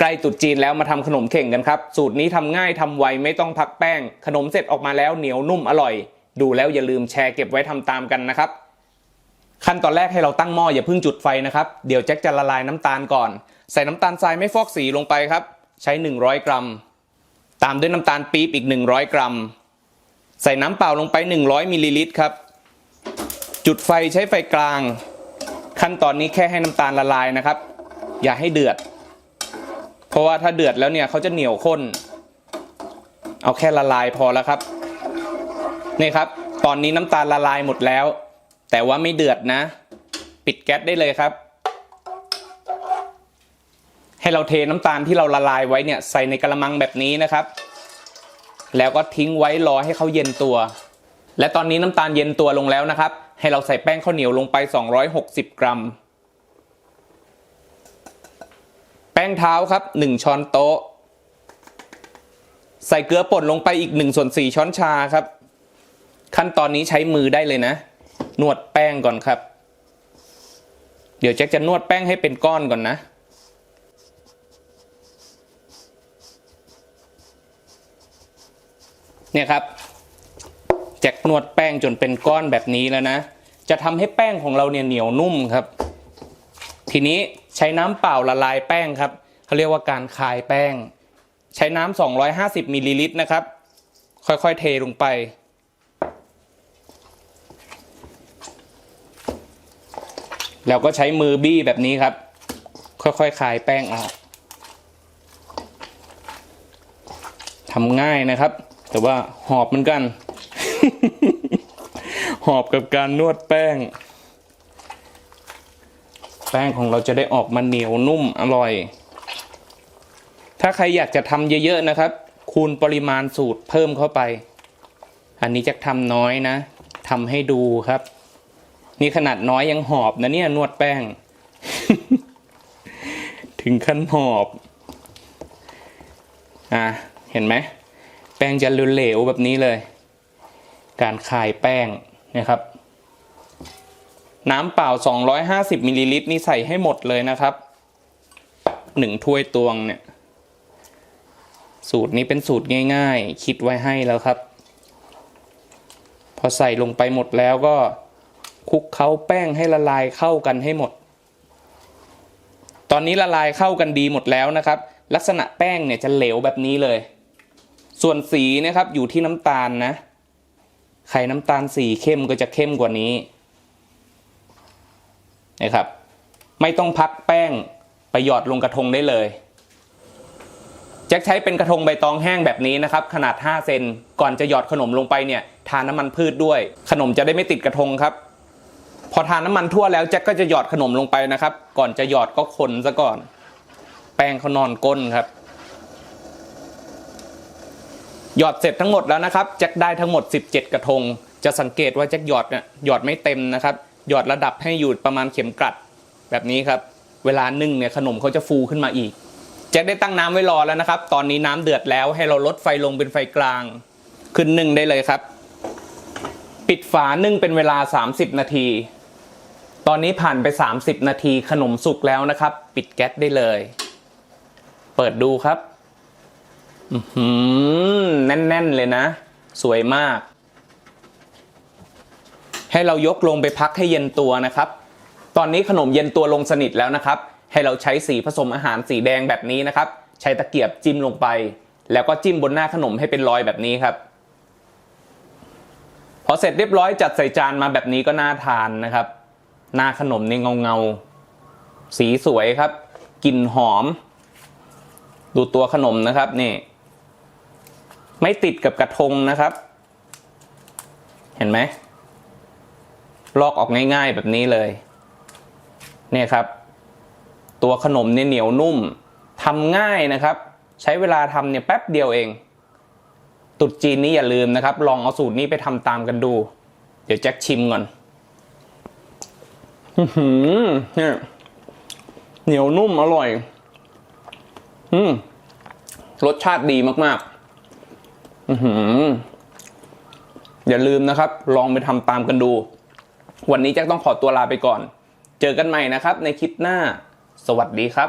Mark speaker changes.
Speaker 1: ใกล้ตรุษจีนแล้วมาทำขนมเข่งกันครับ สูตรนี้ทำง่ายทำไวไม่ต้องพักแป้ง ขนมเสร็จออกมาแล้วเหนียวนุ่มอร่อย ดูแล้วอย่าลืมแชร์เก็บไว้ทำตามกันนะครับ ขั้นตอนแรกให้เราตั้งหม้ออย่าเพิ่งจุดไฟนะครับ เดี๋ยวแจ็คจะละลายน้ำตาลก่อน ใส่น้ำตาลทรายไม่ฟอกสีลงไปครับ ใช้ 100 กรัม ตามด้วยน้ำตาลปี๊บอีก 100 กรัม ใส่น้ำเปล่าลงไป 100มิลลิลิตรครับ จุดไฟใช้ไฟกลาง ขั้นตอนนี้แค่ให้น้ำตาลละลายนะครับ อย่าให้เดือด เพราะว่าถ้าเดือดแล้วเนี่ยเขาจะเหนียวข้น เอาแค่ละลายพอแล้วครับ นี่ครับ ตอนนี้น้ำตาลละลายหมดแล้ว แต่ว่าไม่เดือดนะ ปิดแก๊สได้เลยครับ ให้เราเทน้ำตาลที่เราละลายไว้เนี่ยใส่ในกระมังแบบนี้นะครับ แล้วก็ทิ้งไว้รอให้เขาเย็นตัว และตอนนี้น้ำตาลเย็นตัวลงแล้วนะครับ ให้เราใส่แป้งข้าวเหนียวลงไป 260 กรัม แป้งเท้าครับ 1 ช้อนโต๊ะ ใส่เกลือป่นลงไปอีก1ส่วน4ช้อนชาครับ ขั้นตอนนี้ใช้มือได้เลยนะ นวดแป้งก่อนครับ เดี๋ยวแจ็คจะนวดแป้งให้เป็นก้อนก่อนนะเนี่ยครับแจ็คนวดแป้งจนเป็นก้อนแบบนี้แล้วนะ จะทำให้แป้งของเราเนี่ยเหนียวนุ่มครับ ทีนี้ใช้น้ำเปล่าละลายแป้งครับเขาเรียกว่าการคายแป้ง ใช้น้ำ250มิลลิลิตรนะครับ ค่อยๆเทลงไป แล้วก็ใช้มือบี้แบบนี้ครับ ค่อยๆคายแป้งออกทำง่ายนะครับ แต่ว่าหอบเหมือนกัน หอบกับการนวดแป้ง แป้งของเราจะได้ออกมาเหนียวนุ่มอร่อย ถ้าใครอยากจะทำเยอะๆนะครับ คูณปริมาณสูตรเพิ่มเข้าไป อันนี้จะทำน้อยนะทำให้ดูครับ นี่ขนาดน้อยยังหอบนะเนี่ยนวดแป้ง ถึงขั้นหอบ อะเห็นไหมแป้งจะเหลวๆแบบนี้เลย การคายแป้งนะครับ น้ำเปล่า 250มิลลิลิตรนี่ใส่ให้หมดเลยนะครับหนึ่งถ้วยตวงเนี่ย สูตรนี้เป็นสูตรง่าย ๆ คิดไว้ให้แล้วครับ พอใส่ลงไปหมดแล้วก็คลุกเคล้าแป้งให้ละลายเข้ากันให้หมด ตอนนี้ละลายเข้ากันดีหมดแล้วนะครับ ลักษณะแป้งเนี่ยจะเหลวแบบนี้เลย ส่วนสีนะครับอยู่ที่น้ำตาลนะ ไข่น้ำตาลสีเข้มก็จะเข้มกว่านี้ นะครับ ไม่ต้องพักแป้งไปหยอดลงกระทงได้เลยแจ็คใช้เป็นกระทงใบตองแห้งแบบนี้นะครับ ขนาด 5 เซนก่อนจะหยอดขนมลงไปเนี่ยทาน้ำมันพืชด้วย ขนมจะได้ไม่ติดกระทงครับ พอทาน้ำมันทั่วแล้วแจ็คก็จะหยอดขนมลงไปนะครับ ก่อนจะหยอดก็คนซะก่อน แป้งเขานอนก้นครับหยอดเสร็จทั้งหมดแล้วนะครับแจ็คได้ทั้งหมด 17 กระทง จะสังเกตว่าแจ็คหยอดเนี่ยหยอดไม่เต็มนะครับ หยอดระดับให้อยู่ประมาณเข็มกลัดแบบนี้ครับ เวลานึ่งเนี่ยขนมเขาจะฟูขึ้นมาอีกแจ็คได้ตั้งน้ำไว้รอแล้วนะครับ ตอนนี้น้ำเดือดแล้วให้เราลดไฟลงเป็นไฟกลาง ขึ้นนึ่งได้เลยครับ ปิดฝานึ่งเป็นเวลา 30 นาที ตอนนี้ผ่านไป 30 นาทีขนมสุกแล้วนะครับ ปิดแก๊สได้เลย เปิดดูครับ อือหือแน่น ๆ เลยนะ สวยมาก ให้เรายกลงไปพักให้เย็นตัวนะครับ ตอนนี้ขนมเย็นตัวลงสนิทแล้วนะครับ ให้เราใช้สีผสมอาหารสีแดงแบบนี้นะครับ ใช้ตะเกียบจิ้มลงไป แล้วก็จิ้มบนหน้าขนมให้เป็นรอยแบบนี้ครับ พอเสร็จเรียบร้อยจัดใส่จานมาแบบนี้ก็น่าทานนะครับ หน้าขนมนี่เงาเงาๆสีสวยครับกลิ่นหอม ดูตัวขนมนะครับนี่ไม่ติดกับกระทงนะครับ เห็นไหม ลอกออกง่ายๆแบบนี้เลย เนี่ยครับ ตัวขนมเนี่ยเหนียวนุ่มทำง่ายนะครับ ใช้เวลาทำเนี่ยแป๊บเดียวเองตรุดจีนนี้อย่าลืมนะครับ ลองเอาสูตรนี้ไปทำตามกันดู เดี๋ยวแจ็คชิมก่อนเนี่ยเหนียวนุ่มอร่อย อืมรสชาติดีมากๆ อือหืออย่าลืมนะครับ ลองไปทำตามกันดู วันนี้แจ็คต้องขอตัวลาไปก่อน เจอกันใหม่นะครับในคลิปหน้า สวัสดีครับ